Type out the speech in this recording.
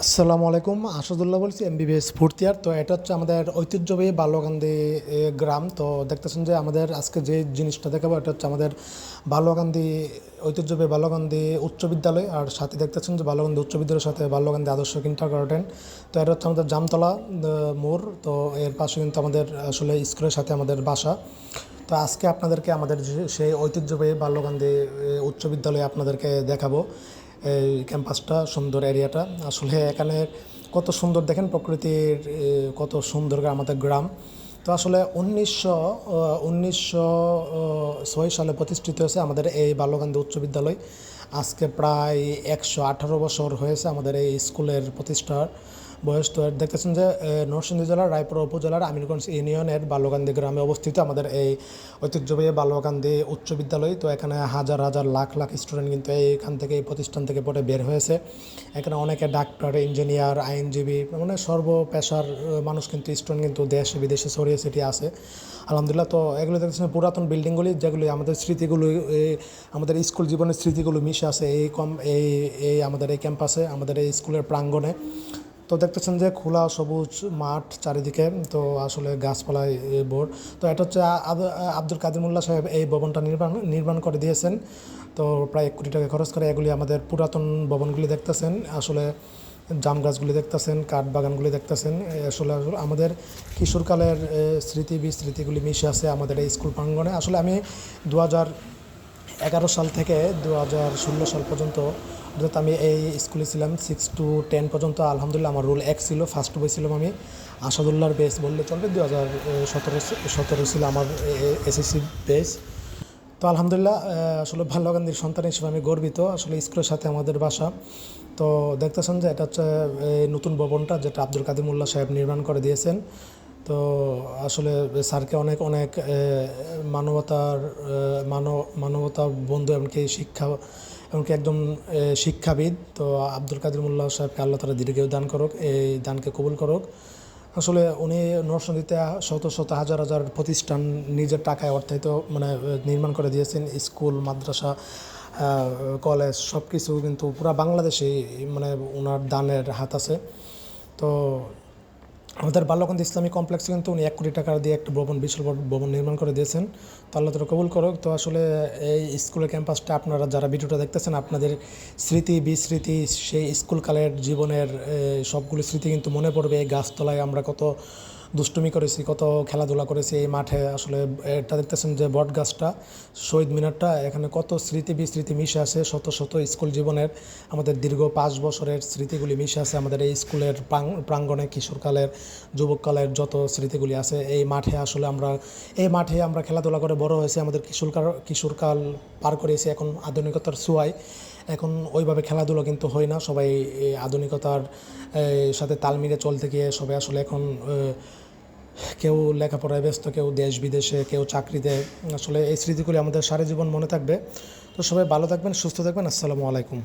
আসসালামু আলাইকুম, আসাদুল্লাহ বলছি এমবিবিএস ফোর্থ ইয়ার তো এটা হচ্ছে আমাদের ঐতিহ্যবাহী বাল্যকান্দি গ্রাম। তো দেখতেছেন যে আমাদের আজকে যে জিনিসটা দেখাবো, এটা হচ্ছে আমাদের বাল্যকান্দি ঐতিহ্যবাহী বাল্যকান্দি উচ্চ বিদ্যালয়। আর সাথে দেখতেছেন যে বাল্যকান্দি উচ্চ বিদ্যালয়ের সাথে বাল্যকান্দি আদর্শ কিন্টার গার্ডেন তো এটা হচ্ছে আমাদের জামতলা মোড়। তো এর পাশে কিন্তু আমাদের আসলে স্কুলের সাথে আমাদের বাসা। তো আজকে আপনাদেরকে আমাদের সেই ঐতিহ্যবাহী বাল্যকান্দি উচ্চ বিদ্যালয়ে আপনাদেরকে দেখাবো। এই ক্যাম্পাসটা, সুন্দর এরিয়াটা। আসলে এখানে কত সুন্দর দেখেন প্রকৃতির কত সুন্দর আমাদের গ্রাম। তো আসলে উনিশশো উনিশশো ছয় সালে প্রতিষ্ঠিত হয়েছে আমাদের এই বাল্যকান্দি উচ্চ বিদ্যালয়। আজকে প্রায় একশো আঠারো বছর হয়েছে আমাদের এই স্কুলের প্রতিষ্ঠার। বয়স তো দেখতেছেন যে নরসিংদী জেলার, রায়পুর উপজেলার, আমিরগঞ্জ ইউনিয়নের বাল্যকান্দি গ্রামে অবস্থিত আমাদের এই ঐতিহ্যবাহী বাল্যকান্দি উচ্চ বিদ্যালয়। তো এখানে হাজার হাজার, লাখ লাখ স্টুডেন্ট কিন্তু এইখান থেকে, এই প্রতিষ্ঠান থেকে পড়ে বের হয়েছে। এখানে অনেকে ডাক্তার ইঞ্জিনিয়ার আইনজীবী মানে সর্ব পেশার মানুষ কিন্তু স্টুডেন্ট কিন্তু দেশে, বিদেশে ছড়িয়ে ছিটিয়ে আছে। আলহামদুলিল্লাহ, তো এগুলো দেখতেছেন পুরাতন বিল্ডিংগুলি যেগুলি আমাদের স্মৃতিগুলো আমাদের স্কুল জীবনের স্মৃতিগুলো মিশে আছে এই কম, এই এই আমাদের এই ক্যাম্পাসে আমাদের এই স্কুলের প্রাঙ্গণে। তো দেখতেছেন যে খোলা সবুজ মাঠ চারিদিকে, তো আসলে গাছপালায় বোর্ড। তো এটা হচ্ছে আব্দুল কাদের মোল্লা সাহেব এই ভবনটা নির্মাণ নির্মাণ করে দিয়েছেন। তো প্রায় এক কোটি টাকা খরচ করে এগুলি আমাদের পুরাতন ভবনগুলি দেখতেছেন, আসলে জাম গাছগুলি দেখতেছেন, কাঠ বাগানগুলি দেখতেছেন। আসলে আমাদের কিশোরকালের স্মৃতি বিস্মৃতিগুলি মিশে আছে আমাদের এই স্কুল প্রাঙ্গণে। আসলে আমি দু এগারো সাল থেকে দু হাজার ষোলো সাল পর্যন্ত অর্থাৎ আমি এই স্কুলে ছিলাম সিক্স টু টেন পর্যন্ত আলহামদুলিল্লাহ আমার রোল এক ছিল ফার্স্ট বই ছিলাম আমি। আসাদুল্লাহর বেস বললে চলবে দু হাজার সতেরো সতেরো ছিল আমার এসএসসি বেস তো আলহামদুলিল্লাহ আসলে ভালো গান্ধীর সন্তান হিসেবে আমি গর্বিত। আসলে স্কুলের সাথে আমাদের বাসা। তো দেখতেছেন যে এটা হচ্ছে নতুন ভবনটা, যেটা আব্দুল কাদির মোল্লা সাহেব নির্মাণ করে দিয়েছেন। তো আসলে স্যারকে অনেক অনেক মানবতার মানব মানবতা বন্ধু এমনকি শিক্ষা, এমনকি একদম শিক্ষাবিদ। তো আব্দুল কাদির মোল্লা সাহেবকে আল্লাহ তালা দীর্ঘেও দান করুক, এই দানকে কবুল করুক। আসলে উনি নরসিংদীতে শত শত, হাজার হাজার প্রতিষ্ঠান নিজের টাকায় অর্থায়িত মানে নির্মাণ করে দিয়েছেন। স্কুল, মাদ্রাসা কলেজ সব কিছু কিন্তু পুরা বাংলাদেশে মানে ওনার দানের হাত আছে। তো আমাদের বাল্যকান্দ ইসলামী কমপ্লেক্সে কিন্তু উনি এক কোটি টাকা দিয়ে একটা ভবন, বিশাল ভবন নির্মাণ করে দিয়েছেন। তো আল্লাহ তালা কবুল করুক। তো আসলে এই স্কুলের ক্যাম্পাসটা আপনারা যারা ভিডিওটা দেখতেছেন, আপনাদের স্মৃতি, বিস্মৃতি, সেই স্কুলকালের জীবনের সবগুলো স্মৃতি কিন্তু মনে পড়বে। এই গাছতলায় আমরা কত দুষ্টুমি করেছি, কত খেলাধুলা করেছি এই মাঠে। আসলে এটা দেখতেছেন যে বট গাছটা, শহীদ মিনারটা, এখানে কত স্মৃতি বিস্মৃতি মিশে আছে, শত শত স্কুল জীবনের আমাদের দীর্ঘ পাঁচ বছরের স্মৃতিগুলি মিশে আছে আমাদের এই স্কুলের প্রাঙ্গণে কিশোরকালের যুবককালের যত স্মৃতিগুলি আছে, এই মাঠে আসলে আমরা, এই মাঠে আমরা খেলাধুলা করে বড় হয়েছি, আমাদের কিশোরকাল কিশোরকাল পার করেছি এখন আধুনিকতার ছোঁয়ায় এখন ওইভাবে খেলাধুলো কিন্তু হয় না, সবাই আধুনিকতার সাথে তাল মিলিয়ে চলতে গিয়ে সবাই আসলে এখন কেউ লেখাপড়ায় ব্যস্ত, কেউ দেশ বিদেশে, কেউ চাকরিতে। আসলে এই স্মৃতিগুলি আমাদের সারা জীবন মনে থাকবে। তো সবাই ভালো থাকবেন, সুস্থ থাকবেন। আসসালামু আলাইকুম।